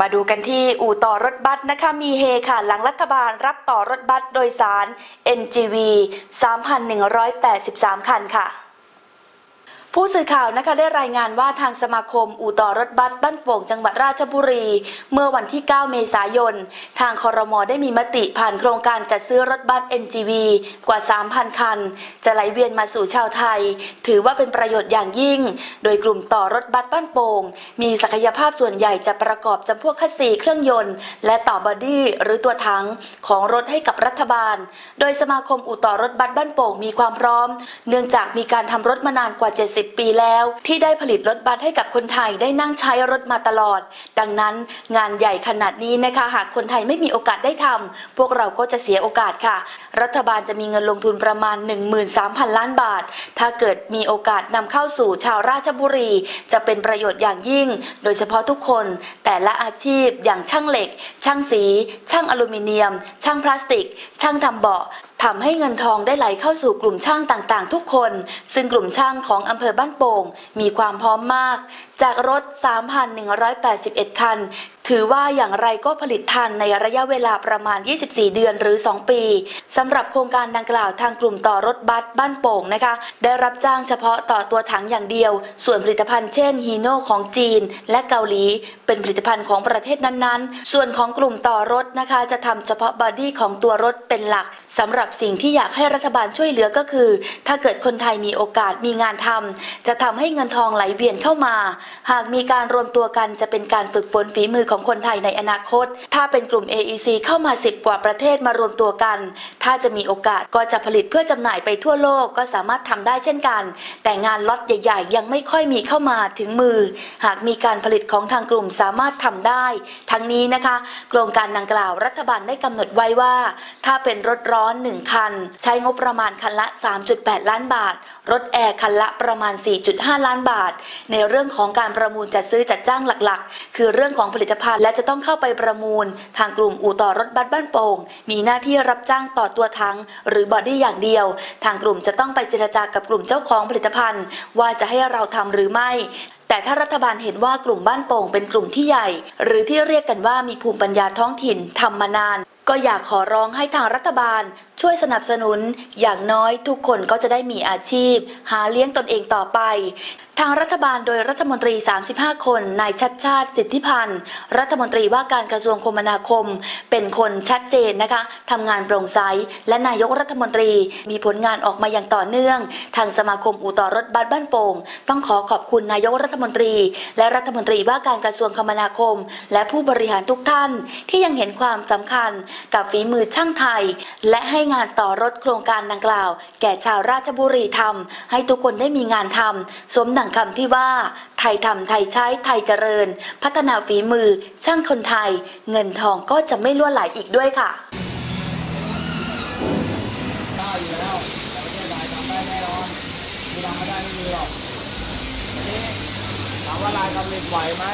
มาดูกันที่อู่ต่อรถบัสนะคะมีเฮค่ะ หลังรัฐบาลรับต่อรถบัสโดยสาร NGV 3,183 คันค่ะ ผู้สื่อข่าวนะคะได้รายงานว่าทางสมาคมอู่ต่อรถบัสบ้านโป่งจังหวัดราชบุรี เมื่อวันที่ 9 เมษายน ทางคอรมอได้มีมติผ่านโครงการจัดซื้อรถบัส NGV กว่า 3,000 คัน จะไหลเวียนมาสู่ชาวไทย ถือว่าเป็นประโยชน์อย่างยิ่ง โดยกลุ่มต่อรถบัสบ้านโป่งมีศักยภาพส่วนใหญ่จะประกอบจำพวกคัสซีเครื่องยนต์ และต่อบอดี้หรือตัวถังของรถให้กับรัฐบาล โดยสมาคมอู่ต่อรถบัสบ้านโป่งมีความพร้อม เนื่องจากมีการทำรถมานานกว่า 70ปีแล้ว ที่ได้ผลิตรถบัสให้กับคนไทยได้นั่งใช้รถมาตลอด ดังนั้นงานใหญ่ขนาดนี้นะคะหากคนไทยไม่มีโอกาสได้ทำพวกเราก็จะเสียโอกาสค่ะ รัฐบาลจะมีเงินลงทุนประมาณ 13,000 ล้านบาท ถ้าเกิดมีโอกาสนำเข้าสู่ชาวราชบุรี จะเป็นประโยชน์อย่างยิ่ง โดยเฉพาะทุกคน แต่ละอาชีพอย่างช่างเหล็ก ช่างสี ช่างอลูมิเนียม ช่างพลาสติก ช่างทำเบาะทำให้เงินทองได้ไหลเข้าสู่กลุ่มช่างต่างๆ ทุกคน ซึ่งกลุ่มช่างของอำเภอบ้านโป่ง มีความพร้อมมาก จากรถ 3,181 คันถือว่าอย่างไรก็ผลิตทันในระยะเวลาประมาณ 24 เดือนหรือ 2 ปีสำหรับโครงการดังกล่าวทางกลุ่มต่อรถบัสบ้านโป่งนะคะ ได้รับจ้างเฉพาะต่อตัวถังอย่างเดียว ส่วนผลิตภัณฑ์เช่นฮีโน่ของจีน และเกาหลี เป็นผลิตภัณฑ์ของประเทศนั้นๆ ส่วนของกลุ่มต่อรถนะคะ จะทำเฉพาะบอดี้ของตัวรถเป็นหลักสำหรับสิ่งที่อยากให้รัฐบาลช่วยเหลือก็คือ ถ้าเกิดคนไทยมีโอกาสมีงานทำจะทำให้เงินทองไหลเวียนเข้ามา หากมีการรวมตัวกันจะเป็นการฝึกฝนฝีมือของของคนไทยในอนาคต ถ้าเป็นกลุ่ม AEC เข้ามา 10 กว่าประเทศมารวมตัวกัน ถ้าจะมีโอกาสก็จะผลิตเพื่อจำหน่ายไปทั่วโลกก็สามารถทำได้เช่นกัน แต่งานล็อตใหญ่ๆ ยังไม่ค่อยมีเข้ามาถึงมือ หากมีการผลิตของทางกลุ่มสามารถทำได้ ทั้งนี้นะคะ โครงการดังกล่าวรัฐบาลได้กำหนดไว้ว่า ถ้าเป็นรถร้อน 1 คัน ใช้งบประมาณคันละ 3.8 ล้านบาท รถแอร์คันละประมาณ 4.5 ล้านบาท ในเรื่องของการประมูลจัดซื้อจัดจ้างหลักๆ คือเรื่องของผลิตภัณฑ์และจะต้องเข้าไปประมูล ทางกลุ่มอู่ต่อรถบัสบ้านโป่งมีหน้าที่รับจ้างต่อตัวทั้ง หรือบอดี้อย่างเดียว ทางกลุ่มจะต้องไปเจรจากับกลุ่มเจ้าของผลิตภัณฑ์ ว่าจะให้เราทำหรือไม่แต่ถ้ารัฐบาลเห็นว่ากลุ่มบ้านโป่งเป็นกลุ่มที่ใหญ่ หรือที่เรียกกันว่ามีภูมิปัญญาท้องถิ่นทำมานาน ก็อยากขอร้องให้ทางรัฐบาลช่วยสนับสนุนอย่างน้อยทุกคนก็จะได้มีอาชีพ หาเลี้ยงตนเองต่อไป ทางรัฐบาลโดยรัฐมนตรี 35 คนนายชัดชาติสิทธิพันธ์รัฐมนตรีว่าการกระทรวงคมนาคม เป็นคนชัดเจนนะคะทำงานโปร่งใสและนายกรัฐมนตรีมีผลงานออกมาอย่างต่อเนื่อง ทางสมาคมอู่ต่อรถบัสบ้านโป่งต้องขอขอบคุณนายกรัฐมนตรี และรัฐมนตรีว่าการกระทรวงคมนาคม และผู้บริหารทุกท่าน ที่ยังเห็นความสำคัญกับฝีมือช่างไทย และให้งานต่อรถโครงการดังกล่าว แก่ชาวราชบุรีทำให้ทุกคนได้มีงานทำสมดังคำที่ว่า ไทยทำไทยใช้ไทยเจริญ พัฒนาฝีมือ ช่างคนไทย เงินทองก็จะไม่ล่วไหลอีกด้วยค่ะได้อยู่แล้วแต่ประเทศไทยทำได้แน่นอนมีทำไม่ได้ไม่มีหรอกนี้ถามว่าลายผลิตไหวไหม